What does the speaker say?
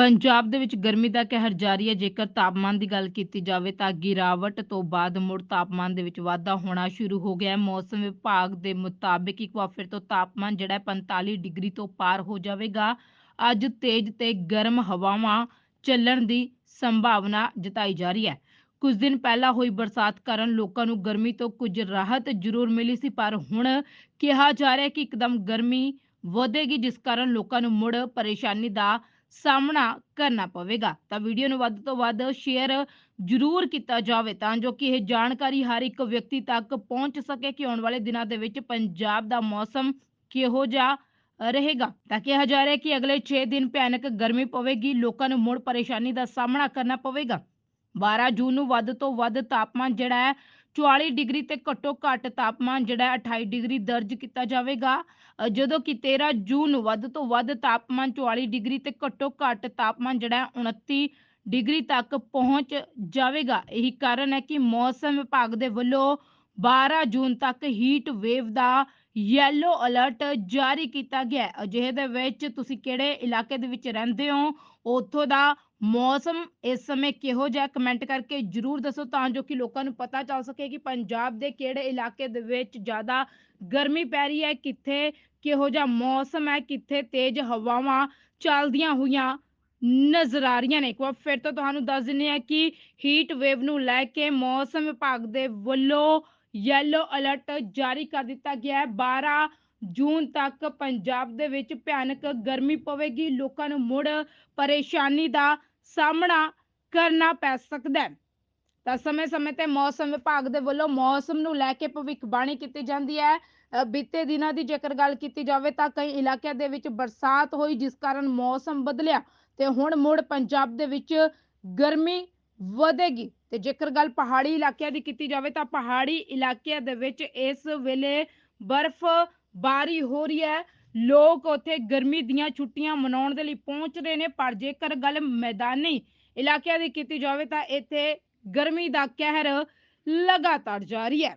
ਪੰਜਾਬ ਦੇ ਵਿੱਚ ਗਰਮੀ ਦਾ ਕਹਿਰ ਜਾਰੀ ਹੈ। ਜੇਕਰ ਤਾਪਮਾਨ ਦੀ ਗੱਲ ਕੀਤੀ ਜਾਵੇ ਤਾਂ ਗਿਰਾਵਟ ਤੋਂ ਬਾਅਦ ਮੁੜ ਤਾਪਮਾਨ ਦੇ ਵਿੱਚ ਵਾਧਾ ਹੋਣਾ ਸ਼ੁਰੂ ਹੋ ਗਿਆ ਹੈ। ਮੌਸਮ ਵਿਭਾਗ ਦੇ ਮੁਤਾਬਿਕ ਇੱਕ ਵਾਰ ਫਿਰ ਤੋਂ ਤਾਪਮਾਨ ਜਿਹੜਾ ਹੈ 45 ਡਿਗਰੀ ਤੋਂ ਪਾਰ ਹੋ ਜਾਵੇਗਾ। ਅੱਜ ਤੇਜ਼ ਤੇ ਗਰਮ ਹਵਾਵਾਂ ਚੱਲਣ ਦੀ ਸੰਭਾਵਨਾ ਜਤਾਈ ਜਾ ਰਹੀ ਹੈ। ਕੁਝ ਦਿਨ ਪਹਿਲਾਂ ਹੋਈ ਬਰਸਾਤ ਕਾਰਨ ਲੋਕਾਂ ਨੂੰ ਗਰਮੀ ਤੋਂ ਕੁਝ ਰਾਹਤ ਜ਼ਰੂਰ ਮਿਲੀ ਸੀ, ਪਰ ਹੁਣ ਕਿਹਾ ਜਾ ਰਿਹਾ ਹੈ ਕਿ ਇੱਕਦਮ ਗਰਮੀ ਵਧੇਗੀ, ਜਿਸ ਕਾਰਨ ਲੋਕਾਂ ਨੂੰ ਮੁੜ ਪਰੇਸ਼ਾਨੀ ਦਾ ਸਾਹਮਣਾ ਕਰਨਾ ਪਵੇਗਾ। ਤਾਂ ਵੀਡੀਓ ਨੂੰ ਵੱਧ ਤੋਂ ਵੱਧ ਸ਼ੇਅਰ ਜ਼ਰੂਰ ਕੀਤਾ ਜਾਵੇ ਤਾਂ ਜੋ ਕਿ ਇਹ ਜਾਣਕਾਰੀ ਹਰ ਇੱਕ ਵਿਅਕਤੀ ਤੱਕ ਪਹੁੰਚ ਸਕੇ ਕਿ ਆਉਣ ਵਾਲੇ ਦਿਨਾਂ ਦੇ ਵਿੱਚ ਪੰਜਾਬ ਦਾ ਮੌਸਮ ਕਿਹੋ ਜਿਹਾ ਰਹੇਗਾ। ਤਾਂ ਕਿਹਾ ਜਾ ਰਿਹਾ ਕਿ ਅਗਲੇ 6 ਦਿਨ ਭਿਆਨਕ ਗਰਮੀ ਪਵੇਗੀ, ਲੋਕਾਂ ਨੂੰ ਮੁੜ ਪਰੇਸ਼ਾਨੀ ਦਾ ਸਾਹਮਣਾ ਕਰਨਾ ਪਵੇਗਾ। 12 ਜੂਨ ਨੂੰ ਵੱਧ ਤੋਂ ਵੱਧ ਤਾਪਮਾਨ ਜਿਹੜਾ ਹੈ 44 ਡਿਗਰੀ ਤੇ ਘੱਟੋ ਘੱਟ ਤਾਪਮਾਨ ਜਿਹੜਾ 28 ਡਿਗਰੀ ਦਰਜ ਕੀਤਾ ਜਾਵੇਗਾ। ਜਦੋਂ ਕਿ 13 ਜੂਨ ਨੂੰ ਵੱਧ ਤੋਂ ਵੱਧ ਤਾਪਮਾਨ 44 ਡਿਗਰੀ ਤੇ ਘੱਟੋ ਘੱਟ ਤਾਪਮਾਨ ਜਿਹੜਾ ਹੈ 29 ਡਿਗਰੀ ਤੱਕ ਪਹੁੰਚ ਜਾਵੇਗਾ। ਇਹੀ ਕਾਰਨ ਹੈ ਕਿ ਮੌਸਮ ਵਿਭਾਗ ਦੇ ਵੱਲੋਂ 12 ਜੂਨ ਤੱਕ ਹੀਟ ਵੇਵ ਦਾ ਯੈਲੋ ਅਲਰਟ ਜਾਰੀ ਕੀਤਾ ਗਿਆ ਹੈ। ਅਜਿਹੇ ਦੇ ਵਿੱਚ ਤੁਸੀਂ ਕਿਹੜੇ ਇਲਾਕੇ ਦੇ ਵਿੱਚ ਰਹਿੰਦੇ ਹੋ? ਉੱਥੋਂ ਦਾ ਮੌਸਮ ਇਸ ਸਮੇਂ ਕਿਹੋ ਜਿਹਾ ਕਮੈਂਟ ਕਰਕੇ ਜਰੂਰ ਦੱਸੋ ਤਾਂ ਜੋ ਕਿ ਲੋਕਾਂ ਨੂੰ ਪਤਾ ਚੱਲ ਸਕੇ ਕਿ ਪੰਜਾਬ ਦੇ ਕਿਹੜੇ ਇਲਾਕੇ ਦੇ ਵਿੱਚ ਜ਼ਿਆਦਾ ਗਰਮੀ ਪੈ ਰਹੀ ਹੈ, ਕਿੱਥੇ ਕਿਹੋ ਜਿਹਾ ਮੌਸਮ ਹੈ, ਕਿੱਥੇ ਤੇਜ਼ ਹਵਾਵਾਂ ਚੱਲਦੀਆਂ ਹੋਈਆਂ ਨਜ਼ਰ ਆ ਰਹੀਆਂ ਨੇ। ਇੱਕ ਵਾਰ ਫਿਰ ਤੋਂ ਤੁਹਾਨੂੰ ਦੱਸ ਦਿੰਦੇ ਹਾਂ ਕਿ ਹੀਟ ਵੇਵ ਨੂੰ ਲੈ ਕੇ ਮੌਸਮ ਵਿਭਾਗ ਦੇ ਵੱਲੋਂ ਯੈਲੋ ਅਲਰਟ ਜਾਰੀ ਕਰ ਦਿੱਤਾ ਗਿਆ ਹੈ। 12 ਜੂਨ ਤੱਕ ਪੰਜਾਬ ਦੇ ਵਿੱਚ ਭਿਆਨਕ ਗਰਮੀ ਪਵੇਗੀ। ਲੋਕਾਂ ਨੂੰ ਮੁੜ ਪਰੇਸ਼ਾਨੀ ਦਾ ਸਾਹਮਣਾ ਕਰਨਾ ਪੈ ਸਕਦਾ ਹੈ। ਤਾਂ ਸਮੇਂ-ਸਮੇਂ ਤੇ ਮੌਸਮ ਵਿਭਾਗ ਦੇ ਵੱਲੋਂ ਮੌਸਮ ਨੂੰ ਲੈ ਕੇ ਭਵਿੱਖਬਾਣੀ ਕੀਤੀ ਜਾਂਦੀ ਹੈ। ਬੀਤੇ ਦਿਨਾਂ ਦੀ ਜੇਕਰ ਗੱਲ ਕੀਤੀ ਜਾਵੇ ਤਾਂ ਕਈ ਇਲਾਕਿਆਂ ਦੇ ਵਿੱਚ ਬਰਸਾਤ ਹੋਈ, ਜਿਸ ਕਾਰਨ ਮੌਸਮ ਬਦਲਿਆ ਤੇ ਹੁਣ ਮੁੜ ਪੰਜਾਬ ਦੇ ਵਿੱਚ ਗਰਮੀ ਵਧੇਗੀ। ਤੇ ਜੇਕਰ ਗੱਲ ਪਹਾੜੀ ਇਲਾਕਿਆਂ ਦੀ ਕੀਤੀ ਜਾਵੇ ਤਾਂ ਪਹਾੜੀ ਇਲਾਕਿਆਂ ਦੇ ਵਿੱਚ ਇਸ ਵੇਲੇ ਬਰਫ਼ ਬਾਰੀ ਹੋ ਰਹੀ ਹੈ। ਲੋਕ ਉੱਥੇ ਗਰਮੀ ਦੀਆਂ ਛੁੱਟੀਆਂ ਮਨਾਉਣ ਦੇ ਲਈ ਪਹੁੰਚ ਰਹੇ ਨੇ, ਪਰ ਜੇਕਰ ਗੱਲ ਮੈਦਾਨੀ ਇਲਾਕਿਆਂ ਦੀ ਕੀਤੀ ਜਾਵੇ ਤਾਂ ਇੱਥੇ ਗਰਮੀ ਦਾ ਕਹਿਰ ਲਗਾਤਾਰ ਜਾਰੀ ਹੈ।